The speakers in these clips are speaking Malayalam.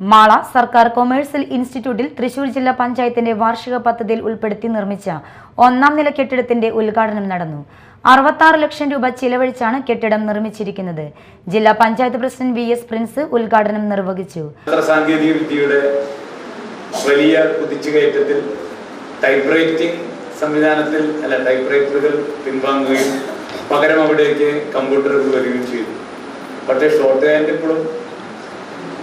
മാള സർക്കാർ കൊമേഴ്സ്യൽ ഇൻസ്റ്റിറ്റ്യൂട്ടിൽ തൃശൂർ ജില്ലാ പഞ്ചായത്തിന്റെ വാർഷിക പദ്ധതിയിൽ ഉൾപ്പെടുത്തി നിർമ്മിച്ച ഒന്നാം നില കെട്ടിടത്തിന്റെ ഉദ്ഘാടനം നടന്നു. അറുപത്താറ് ലക്ഷം രൂപ ചിലവഴിച്ചാണ് കെട്ടിടം നിർമ്മിച്ചിരിക്കുന്നത്. ജില്ലാ panchayat president V S Prince ഉദ്ഘാടനം നിർവഹിച്ചു. വലിയ കുതിച്ചുകയറ്റത്തിൽ ടൈപ്പ് സംവിധാനത്തിൽ അല്ല ടൈപ്പ് റൈറ്ററുകൾ പിൻവാങ്ങുകയും പകരം അവിടേക്ക് കമ്പ്യൂട്ടറുകൾ വരികയും ചെയ്തു. പക്ഷേ ഷോർട്ട് ഹാൻഡ് ഇപ്പോഴും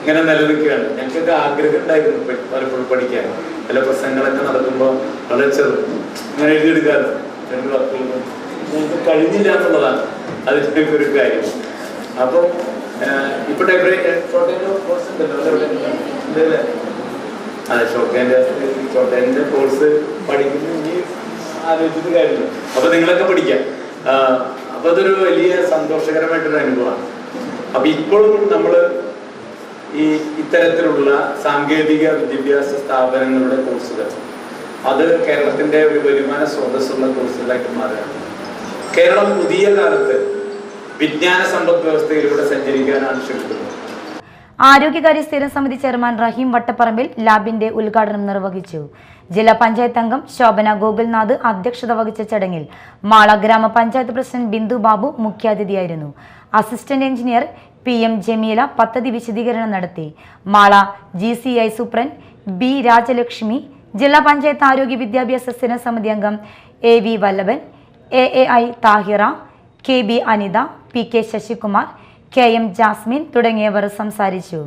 ഇങ്ങനെ നിലനിൽക്കുകയാണ്. ഞങ്ങൾക്കൊക്കെ ആഗ്രഹം ഉണ്ടായിരുന്നു പലപ്പോഴും പഠിക്കാൻ. പല പ്രസംഗങ്ങളൊക്കെ നടക്കുമ്പോൾ വളരെ ചെറു ഇങ്ങനെ എഴുതിയെടുക്കാറ് രണ്ട് വാക്കുകൾ ഞങ്ങൾക്ക് കഴിഞ്ഞില്ല എന്നുള്ളതാണ് അതിന്റെ ഒരു കാര്യം. അപ്പം ഇപ്പൊ? അതെ ഷോക്കേന്റെ ഷോട്ടേന്റെ കോഴ്സ് പഠിക്കുന്നു ഇനി കാര്യമില്ല. അപ്പൊ നിങ്ങളൊക്കെ പഠിക്കാം. അപ്പൊ അതൊരു വലിയ സന്തോഷകരമായിട്ടൊരു അനുഭവമാണ്. അപ്പൊ ഇപ്പോഴും നമ്മൾ ഈ ഇത്തരത്തിലുള്ള സാങ്കേതിക വിദ്യാഭ്യാസ സ്ഥാപനങ്ങളുടെ കോഴ്സുകൾ. അത് കേരളത്തിന്റെ ഒരു വരുമാന സ്രോതസ്സുള്ള കോഴ്സുകളായിട്ട് മാറുകയാണ്. കേരളം പുതിയ കാലത്ത് വിജ്ഞാന സമ്പദ് വ്യവസ്ഥയിലൂടെ സഞ്ചരിക്കാനാണ് ശ്രമിക്കുന്നത്. ആരോഗ്യകാര്യ സ്ഥിരം സമിതി ചെയർമാൻ റഹീം വട്ടപ്പറമ്പിൽ ലാബിന്റെ ഉദ്ഘാടനം നിർവഹിച്ചു. ജില്ലാ പഞ്ചായത്ത് അംഗം ശോഭന ഗോകുൽനാഥ് അധ്യക്ഷത വഹിച്ച ചടങ്ങിൽ മാള ഗ്രാമപഞ്ചായത്ത് president Bindu Babu മുഖ്യാതിഥിയായിരുന്നു. Assistant engineer P M Jameela പദ്ധതി വിശദീകരണം നടത്തി. Mala G C I superintendent B Rajalakshmi ജില്ലാ പഞ്ചായത്ത് ആരോഗ്യ വിദ്യാഭ്യാസ സ്ഥിര സമിതി അംഗം A V Vallabhan A A I Thahira K B Anitha P K Sasikumar K M Jasmine തുടങ്ങിയവർ സംസാരിച്ചു